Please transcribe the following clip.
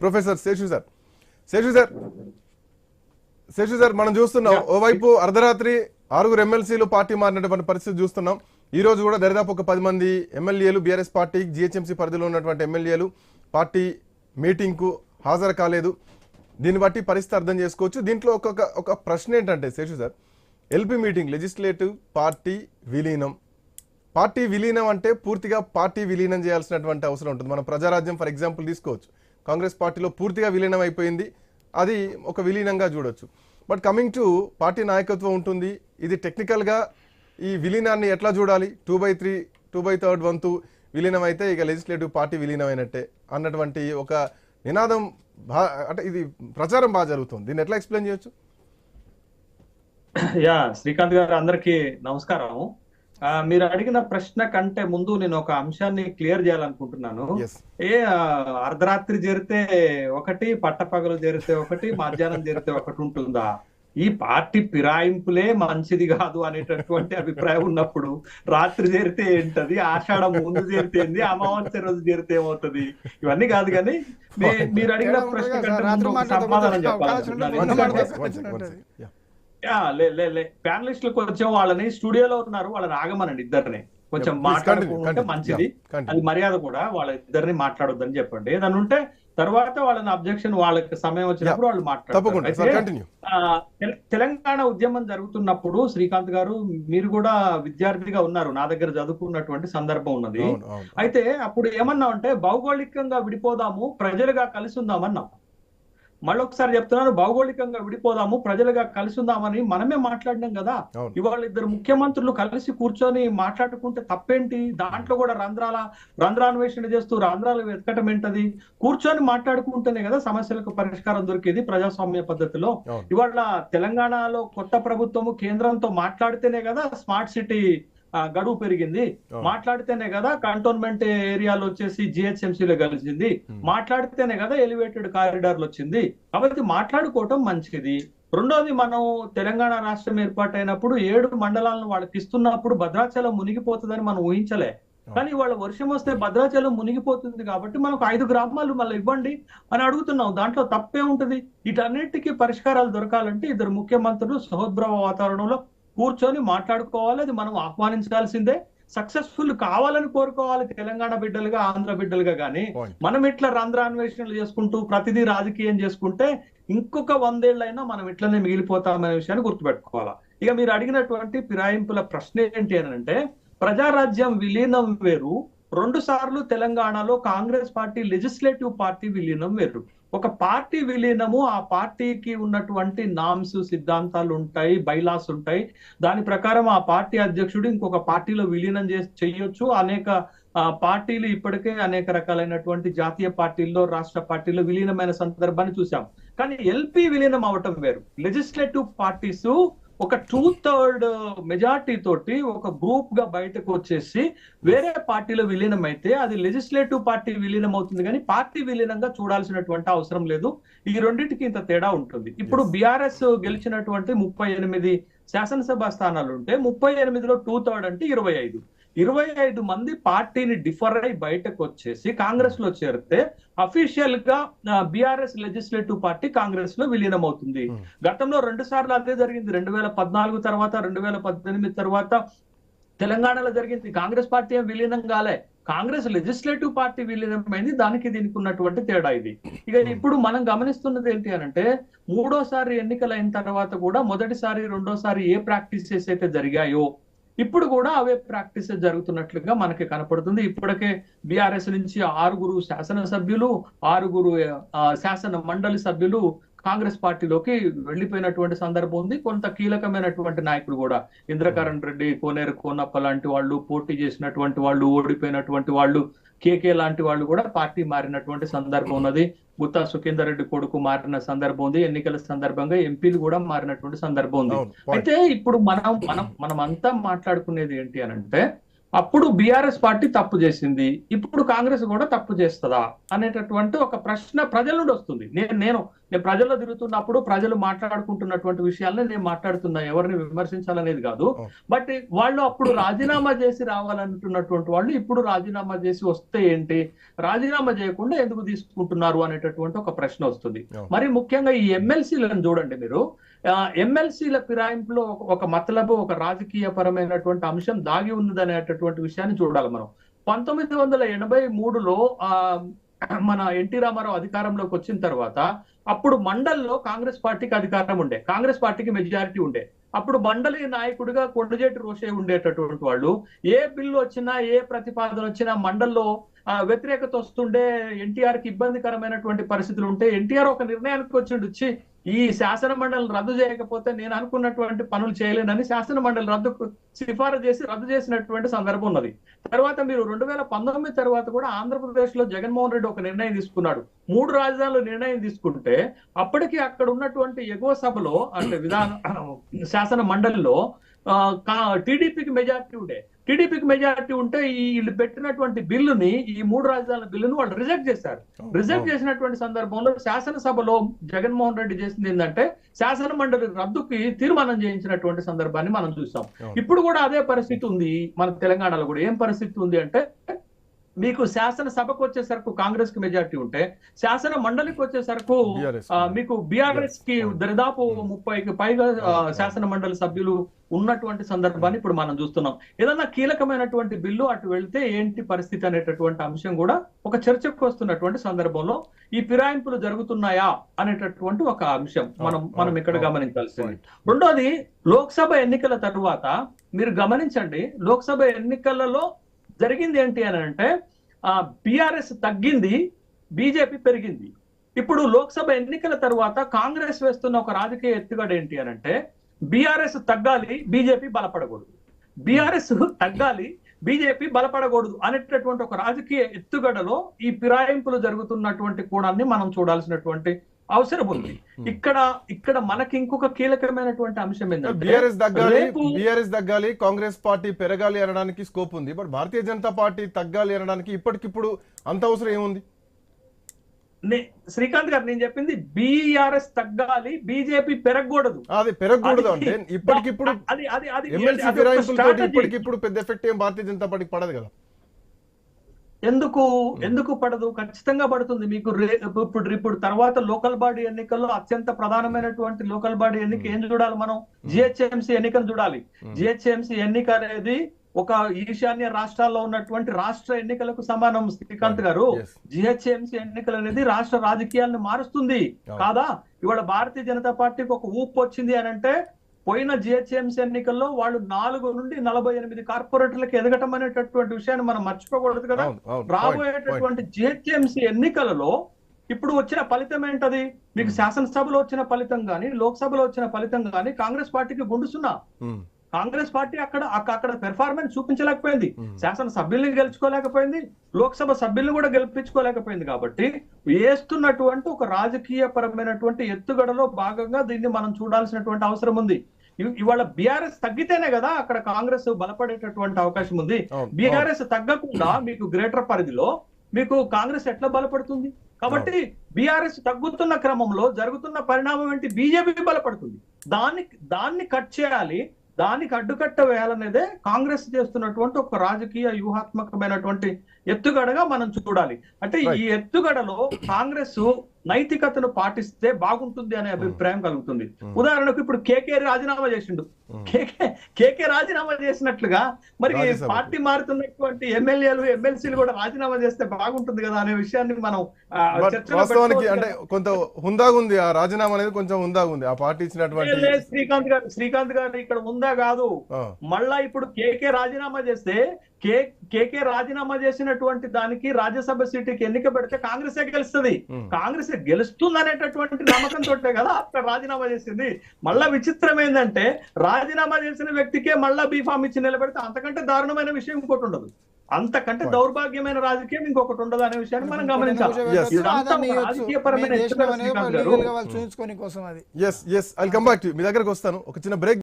Professor Seshu sir Seshu sir Seshu sir మనం చూస్తున్నాం ఓవైపు అర్ధరాత్రి ఆరుగురు ఎమ్మెల్సీలు పార్టీ మారినటువంటి పరిస్థితి చూస్తున్నాం. ఈ రోజు కూడా దరిదాపు ఒక పది మంది ఎమ్మెల్యేలు బీఆర్ఎస్ పార్టీ జిహెచ్ఎంసీ పరిధిలో ఉన్నటువంటి ఎమ్మెల్యేలు పార్టీ మీటింగ్కు హాజరు కాలేదు. దీన్ని బట్టి పరిస్థితి అర్థం చేసుకోవచ్చు. దీంట్లో ఒక్కొక్క ఒక ప్రశ్న ఏంటంటే Seshu sir LP meeting legislative party విలీనం. పార్టీ విలీనం అంటే పూర్తిగా పార్టీ విలీనం చేయాల్సినటువంటి అవసరం ఉంటుంది. మనం ప్రజారాజ్యం ఫర్ ఎగ్జాంపుల్ తీసుకోవచ్చు. కాంగ్రెస్ పార్టీలో పూర్తిగా విలీనం అయిపోయింది అది ఒక విలీనంగా చూడొచ్చు. బట్ కమింగ్ టు పార్టీ నాయకత్వం ఉంటుంది. ఇది టెక్నికల్గా ఈ విలీనాన్ని ఎట్లా చూడాలి? Two by three two by third వంతు విలీనం అయితే ఇక లెజిస్లేటివ్ పార్టీ విలీనమైనట్టే అన్నటువంటి ఒక నినాదం బా అంటే ఇది ప్రచారం బాగా జరుగుతుంది. దీన్ని ఎట్లా ఎక్స్ప్లెయిన్ చేయొచ్చు? యా శ్రీకాంత్ గారు అందరికి నమస్కారం మీరు అడిగిన ప్రశ్న కంటే ముందు నేను ఒక అంశాన్ని క్లియర్ చేయాలనుకుంటున్నాను. ఏ అర్ధరాత్రి జరిగితే ఒకటి పట్టపగలు జరిగితే ఒకటి మధ్యాహ్నం జరిగితే ఒకటి ఉంటుందా? ఈ పార్టీ ఫిరాయింపులే మంచిది కాదు అనేటటువంటి అభిప్రాయం ఉన్నప్పుడు రాత్రి చేరితే ఏంటది? ఆషాఢం ముందు చేరితే ఏంది? అమావాస్య రోజు చేరితే ఏమవుతుంది? ఇవన్నీ కాదు కానీ మీరు అడిగిన ప్రశ్న కంటే సమాధానం కొంచెం లే లే లే. వచ్చాం వాళ్ళని స్టూడియోలో ఉన్నారు. వాళ్ళని ఆగమనండి ఇద్దరిని. కొంచెం మాట్లాడుకుంటే. మంచిది. అది మర్యాద కూడా వాళ్ళ ఇద్దరిని మాట్లాడొద్దని చెప్పండి. ఏదైనా ఉంటే తర్వాత వాళ్ళని అబ్జెక్షన్ వాళ్ళకి సమయం వచ్చినప్పుడు వాళ్ళు మాట్లాడతారు. తెలంగాణ ఉద్యమం జరుగుతున్నప్పుడు శ్రీకాంత్ గారు మీరు కూడా విద్యార్థిగా ఉన్నారు. నా దగ్గర చదువుకున్నటువంటి సందర్భం ఉన్నది. అయితే అప్పుడు ఏమన్నా అంటే భౌగోళికంగా విడిపోదాము ప్రజలుగా కలిసి ఉందామన్నాం మళ్ళొకసారి చెప్తున్నాను భౌగోళికంగా విడిపోదాము ప్రజలుగా కలిసి ఉందామని మనమే మాట్లాడినాం కదా. ఇవాళ ఇద్దరు ముఖ్యమంత్రులు కలిసి కూర్చొని మాట్లాడుకుంటే తప్పేంటి? దాంట్లో కూడా రంధ్రాల రంధ్రాన్వేషణ చేస్తూ రంధ్రాలు వెతకటం ఏంటది? కూర్చొని మాట్లాడుకుంటేనే కదా సమస్యలకు పరిష్కారం దొరికేది ప్రజాస్వామ్య పద్ధతిలో. ఇవాళ తెలంగాణలో కొత్త ప్రభుత్వము కేంద్రంతో మాట్లాడితేనే కదా స్మార్ట్ సిటీ గడువు పెరిగింది. మాట్లాడితేనే కదా కంటోన్మెంట్ ఏరియాలో వచ్చేసి GHMC లో కలిసింది. మాట్లాడితేనే కదా ఎలివేటెడ్ కారిడార్లు వచ్చింది. కాబట్టి మాట్లాడుకోవటం మంచిది. రెండోది మనం తెలంగాణ రాష్ట్రం ఏర్పాటైనప్పుడు ఏడు మండలాలను వాళ్ళకి ఇస్తున్నప్పుడు భద్రాచలం మునిగిపోతుందని మనం ఊహించలే. కానీ వాళ్ళ వర్షం వస్తే భద్రాచలం మునిగిపోతుంది కాబట్టి మనకు ఐదు గ్రామాలు మళ్ళీ ఇవ్వండి అని అడుగుతున్నాం. దాంట్లో తప్పే ఉంటుంది. వీటన్నిటికీ పరిష్కారాలు దొరకాలంటే ఇద్దరు ముఖ్యమంత్రులు సహోద్భవ వాతావరణంలో కూర్చొని మాట్లాడుకోవాలి అది మనం ఆహ్వానించాల్సిందే. సక్సెస్ఫుల్ కావాలని కోరుకోవాలి తెలంగాణ బిడ్డలుగా ఆంధ్ర బిడ్డలుగా కానీ. మనం ఇట్లా రంధ్రాన్వేషణలు చేసుకుంటూ ప్రతిదీ రాజకీయం చేసుకుంటే ఇంకొక వందేళ్ళైనా మనం ఇట్లనే మిగిలిపోతామనే విషయాన్ని గుర్తుపెట్టుకోవాలా. ఇక మీరు అడిగినటువంటి ఫిరాయింపుల ప్రశ్న ఏంటి అని అంటే ప్రజారాజ్యం విలీనం వేరు. రెండు సార్లు తెలంగాణలో కాంగ్రెస్ పార్టీ లెజిస్లేటివ్ పార్టీ విలీనం వేరు. ఒక పార్టీ విలీనము ఆ పార్టీకి ఉన్నటువంటి నామ్స్ సిద్ధాంతాలు ఉంటాయి బైలాస్ ఉంటాయి. దాని ప్రకారం ఆ పార్టీ అధ్యక్షుడు ఇంకొక పార్టీలో విలీనం చేసి చేయొచ్చు. అనేక పార్టీలు ఇప్పటికే అనేక రకాలైనటువంటి జాతీయ పార్టీల్లో రాష్ట్ర పార్టీల్లో విలీనమైన సందర్భాన్ని చూసాం కానీ ఎల్పి విలీనం అవటం వేరు. లెజిస్లేటివ్ పార్టీస్ ఒక టూ థర్డ్ మెజార్టీ తోటి ఒక గ్రూప్గా బయటకు వచ్చేసి వేరే పార్టీలో విలీనం అయితే అది లెజిస్లేటివ్ పార్టీ విలీనం అవుతుంది కానీ పార్టీ విలీనంగా చూడాల్సినటువంటి అవసరం లేదు. ఈ రెండింటికి ఇంత తేడా ఉంటుంది. ఇప్పుడు. బీఆర్ఎస్ గెలిచినటువంటి ముప్పై ఎనిమిది శాసనసభ స్థానాలు ఉంటే ముప్పై ఎనిమిదిలో టూ థర్డ్ అంటే ఇరవై ఐదు. ఇరవై ఐదు మంది పార్టీని డిఫర్ అయి బయటకు వచ్చేసి కాంగ్రెస్లో చేరితే అఫీషియల్గా బీఆర్ఎస్ లెజిస్లేటివ్ పార్టీ కాంగ్రెస్లో విలీనం అవుతుంది. గతంలో రెండు సార్లు అదే జరిగింది. రెండు వేల పద్నాలుగు తర్వాత రెండు వేల పద్దెనిమిది తర్వాత తెలంగాణలో జరిగింది. కాంగ్రెస్ పార్టీ ఏం విలీనం కాలే. కాంగ్రెస్ లెజిస్లేటివ్ పార్టీ విలీనమైంది. దానికి దీనికి ఉన్నటువంటి తేడా ఇది. ఇక ఇప్పుడు మనం గమనిస్తున్నది ఏంటి అని అంటే మూడోసారి ఎన్నికలైన తర్వాత కూడా మొదటిసారి రెండోసారి ఏ ప్రాక్టీసెస్ అయితే జరిగాయో ఇప్పుడు కూడా అవే ప్రాక్టీసెస్ జరుగుతున్నట్లుగా మనకి కనపడుతుంది. ఇప్పటికే బీఆర్ఎస్ నుంచి ఆరుగురు శాసనసభ్యులు ఆరుగురు శాసన మండలి సభ్యులు కాంగ్రెస్ పార్టీలోకి వెళ్ళిపోయినటువంటి సందర్భం ఉంది. కొంత కీలకమైనటువంటి నాయకులు కూడా ఇంద్రకరణ్ రెడ్డి కోనేరు కోనప్ప లాంటి వాళ్ళు పోటీ చేసినటువంటి వాళ్ళు ఓడిపోయినటువంటి వాళ్ళు కేకే లాంటి వాళ్ళు కూడా పార్టీ మారినటువంటి సందర్భం ఉన్నది. గుత్తా సుఖేందర్ రెడ్డి కొడుకు మారిన సందర్భం ఉంది. ఎన్నికల సందర్భంగా ఎంపీలు కూడా మారినటువంటి సందర్భం ఉంది. అయితే ఇప్పుడు మనం మనం మనం అంతా మాట్లాడుకునేది ఏంటి అని అంటే అప్పుడు బీఆర్ఎస్ పార్టీ తప్పు చేసింది ఇప్పుడు కాంగ్రెస్ కూడా తప్పు చేస్తుందా అనేటటువంటి ఒక ప్రశ్న ప్రజల నుండి వస్తుంది. నేను నేను నేను ప్రజల్లో తిరుగుతున్నప్పుడు ప్రజలు మాట్లాడుకుంటున్నటువంటి విషయాలనే నేను మాట్లాడుతున్నా ఎవరిని విమర్శించాలనేది కాదు. బట్ వాళ్ళు అప్పుడు రాజీనామా చేసి రావాలంటున్నటువంటి వాళ్ళు ఇప్పుడు రాజీనామా చేసి వస్తే ఏంటి? రాజీనామా చేయకుండా ఎందుకు తీసుకుంటున్నారు అనేటటువంటి ఒక ప్రశ్న వస్తుంది. మరి ముఖ్యంగా ఈ ఎమ్మెల్సీలను చూడండి మీరు. ఎమ్మెల్సీల ఫిరాయింపులో ఒక- మతలబు ఒక రాజకీయ పరమైనటువంటి అంశం దాగి ఉన్నదనేటటువంటి విషయాన్ని చూడాలి మనం. పంతొమ్మిది వందల ఎనభై మూడులో ఆ మన ఎన్టీ రామారావు అధికారంలోకి వచ్చిన తర్వాత అప్పుడు మండల్లో కాంగ్రెస్ పార్టీకి అధికారం ఉండే. కాంగ్రెస్ పార్టీకి మెజారిటీ ఉండే. అప్పుడు మండలి నాయకుడిగా కొండజేటి రోషే ఉండేటటువంటి వాళ్ళు ఏ బిల్లు వచ్చినా ఏ ప్రతిపాదన వచ్చినా మండల్లో ఆ, వ్యతిరేకత వస్తుండే ఎన్టీఆర్కి ఇబ్బందికరమైనటువంటి పరిస్థితులు ఉంటే ఎన్టీఆర్ ఒక నిర్ణయానికి వచ్చిండు. వచ్చి ఈ శాసన మండలి రద్దు చేయకపోతే నేను అనుకున్నటువంటి పనులు చేయలేనని శాసన మండలి రద్దు సిఫారసు చేసి రద్దు చేసినటువంటి సందర్భం ఉన్నది. తర్వాత మీరు రెండు వేల పంతొమ్మిది తర్వాత కూడా ఆంధ్రప్రదేశ్లో జగన్మోహన్ రెడ్డి ఒక నిర్ణయం తీసుకున్నాడు. మూడు రాజధానులు నిర్ణయం తీసుకుంటే అప్పటికి అక్కడ ఉన్నటువంటి ఎగువ సభలో అంటే విధాన శాసన మండలిలో టీడీపీకి మెజారిటీ ఉండే. టీడీపీకి మెజారిటీ ఉంటే ఈ వీళ్ళు పెట్టినటువంటి బిల్లుని ఈ మూడు రాజధానుల బిల్లును వాళ్ళు రిజెక్ట్ చేశారు. రిజెక్ట్ చేసినటువంటి సందర్భంలో శాసనసభలో జగన్మోహన్ రెడ్డి చేసింది ఏంటంటే శాసన మండలి రద్దుకి తీర్మానం చేయించినటువంటి సందర్భాన్ని మనం చూసాం. ఇప్పుడు కూడా అదే పరిస్థితి ఉంది మన తెలంగాణలో కూడా. ఏం పరిస్థితి ఉంది అంటే మీకు శాసన సభకు వచ్చేసరికి కాంగ్రెస్కి మెజారిటీ ఉంటే శాసన మండలికి వచ్చేసరికి మీకు బీఆర్ఎస్కి. దరిదాపు ముప్పైకి పైగా శాసన మండలి సభ్యులు ఉన్నటువంటి సందర్భాన్ని ఇప్పుడు మనం చూస్తున్నాం ఏదన్నా కీలకమైనటువంటి బిల్లు అటు వెళ్తే ఏంటి పరిస్థితి అనేటటువంటి అంశం కూడా ఒక చర్చకు వస్తున్నటువంటి సందర్భంలో ఈ ఫిరాయింపులు జరుగుతున్నాయా అనేటటువంటి ఒక అంశం మనం మనం ఇక్కడ. గమనించాల్సింది. రెండోది లోక్సభ ఎన్నికల తరువాత మీరు గమనించండి లోక్సభ ఎన్నికలలో జరిగింది ఏంటి అని అంటే బిఆర్ఎస్ తగ్గింది బీజేపీ పెరిగింది. ఇప్పుడు లోక్సభ ఎన్నికల తర్వాత కాంగ్రెస్ వేస్తున్న ఒక రాజకీయ ఎత్తుగడ ఏంటి అని అంటే బీఆర్ఎస్ తగ్గాలి బీజేపీ బలపడకూడదు. బీఆర్ఎస్ తగ్గాలి బీజేపీ బలపడకూడదు అనేటటువంటి ఒక రాజకీయ ఎత్తుగడలో ఈ ఫిరాయింపులు జరుగుతున్నటువంటి కోణాన్ని మనం చూడాల్సినటువంటి అవసరం ఉంది. ఇక్కడ ఇక్కడ మనకి ఇంకొక కీలకమైనటువంటి అంశం ఏంటంటే బీఆర్ఎస్ తగ్గాలి బీఆర్ఎస్ తగ్గాలి కాంగ్రెస్ పార్టీ పెరగాలి అనడానికి స్కోప్ ఉంది. బట్ భారతీయ జనతా పార్టీ తగ్గాలి అనడానికి ఇప్పటికిప్పుడు అంత అవసరం ఏముంది? శ్రీకాంత్ గారు నేను చెప్పింది బీఆర్ఎస్ తగ్గాలి బీజేపీ పెరగకూడదు. అది పెరగకూడదు అంటే ఇప్పటికిప్పుడు. ఇప్పటికిప్పుడు పెద్ద ఎఫెక్ట్ ఏం భారతీయ జనతా పార్టీకి పడదు కదా. ఎందుకు? ఎందుకు పడదు? ఖచ్చితంగా పడుతుంది. మీకు ఇప్పుడు ఇప్పుడు తర్వాత లోకల్ బాడీ ఎన్నికల్లో అత్యంత ప్రధానమైనటువంటి లోకల్ బాడీ ఎన్నిక ఏం చూడాలి మనం? జిహెచ్ఎంసీ ఎన్నికను చూడాలి. జిహెచ్ఎంసీ ఎన్నిక అనేది ఒక ఈశాన్య రాష్ట్రాల్లో ఉన్నటువంటి రాష్ట్ర ఎన్నికలకు సమానం శ్రీకాంత్ గారు. జిహెచ్ఎంసీ ఎన్నికలు అనేది రాష్ట్ర రాజకీయాలను మారుస్తుంది. కాదా? ఇవాళ భారతీయ జనతా పార్టీకి ఒక ఊపు వచ్చింది అని అంటే పోయిన జిహెచ్ఎంసీ ఎన్నికల్లో వాళ్ళు నాలుగు నుండి నలభై ఎనిమిది కార్పొరేటర్లకు ఎదగటం అనేటటువంటి విషయాన్ని మనం మర్చిపోకూడదు కదా. రాబోయేటటువంటి జిహెచ్ఎంసీ ఎన్నికలలో ఇప్పుడు వచ్చిన ఫలితం ఏంటది? మీకు శాసనసభలో వచ్చిన ఫలితం గాని లోక్సభలో వచ్చిన ఫలితం గాని కాంగ్రెస్ పార్టీకి గుండుసున్నా. కాంగ్రెస్ పార్టీ అక్కడ అక్క- అక్కడ పెర్ఫార్మెన్స్ చూపించలేకపోయింది. శాసన సభ్యుల్ని గెలుచుకోలేకపోయింది. లోక్సభ సభ్యుల్ని కూడా గెలిపించుకోలేకపోయింది కాబట్టి వేస్తున్నటువంటి ఒక రాజకీయ పరమైనటువంటి ఎత్తుగడలో భాగంగా దీన్ని మనం చూడాల్సినటువంటి అవసరం ఉంది. ఇవాళ బీఆర్ఎస్ తగ్గితేనే కదా అక్కడ కాంగ్రెస్ బలపడేటటువంటి అవకాశం ఉంది. బీఆర్ఎస్ తగ్గకుండా మీకు గ్రేటర్ పరిధిలో మీకు కాంగ్రెస్ ఎట్లా బలపడుతుంది? కాబట్టి బీఆర్ఎస్ తగ్గుతున్న క్రమంలో జరుగుతున్న పరిణామం ఏంటి? బీజేపీ బలపడుతుంది. దాన్ని దాన్ని కట్ చేయాలి. దానికి అడ్డుకట్ట వేయాలనేదే కాంగ్రెస్ చేస్తున్నటువంటి ఒక రాజకీయ వ్యూహాత్మకమైనటువంటి ఎత్తుగడగా మనం చూడాలి. అంటే ఈ ఎత్తుగడలో కాంగ్రెస్ నైతికతను పాటిస్తే బాగుంటుంది అనే అభిప్రాయం కలుగుతుంది. ఉదాహరణకు ఇప్పుడు కేకే రాజీనామా చేసిండు. కేకే రాజీనామా చేసినట్లుగా మరి. పార్టీ మారుతున్నటువంటి ఎమ్మెల్యేలు ఎమ్మెల్సీలు కూడా రాజీనామా చేస్తే బాగుంటుంది కదా అనే విషయాన్ని మనం వాస్తవానికి అంటే. కొంత హుందాగా ఉంది ఆ రాజీనామా అనేది కొంచెం హుందాగా ఉంది ఆ పార్టీ ఇచ్చినటువంటి శ్రీకాంత్ గారు శ్రీకాంత్ గారు ఇక్కడ ఉందా కాదు మళ్ళా ఇప్పుడు కేకే రాజీనామా చేస్తే కే కేకే రాజీనామా చేసినటువంటి దానికి రాజ్యసభ సీటుకి ఎన్నిక పెడితే కాంగ్రెసే గెలుస్తుంది. కాంగ్రెస్ గెలుస్తుంది అనేటటువంటి నమ్మకంతో కదా అక్కడ రాజీనామా చేసింది మళ్ళా విచిత్రం ఏంటంటే రాజీనామా చేసిన వ్యక్తికే మళ్ళా బీఫామ్ ఇచ్చి నిలబెడితే అంతకంటే దారుణమైన విషయం ఇంకోటి ఉండదు. అంతకంటే దౌర్భాగ్యమైన రాజకీయం ఇంకొకటి ఉండదు అనే విషయాన్ని మనం గమనించాలి. మీ దగ్గరకు వస్తాను. ఒక చిన్న బ్రేక్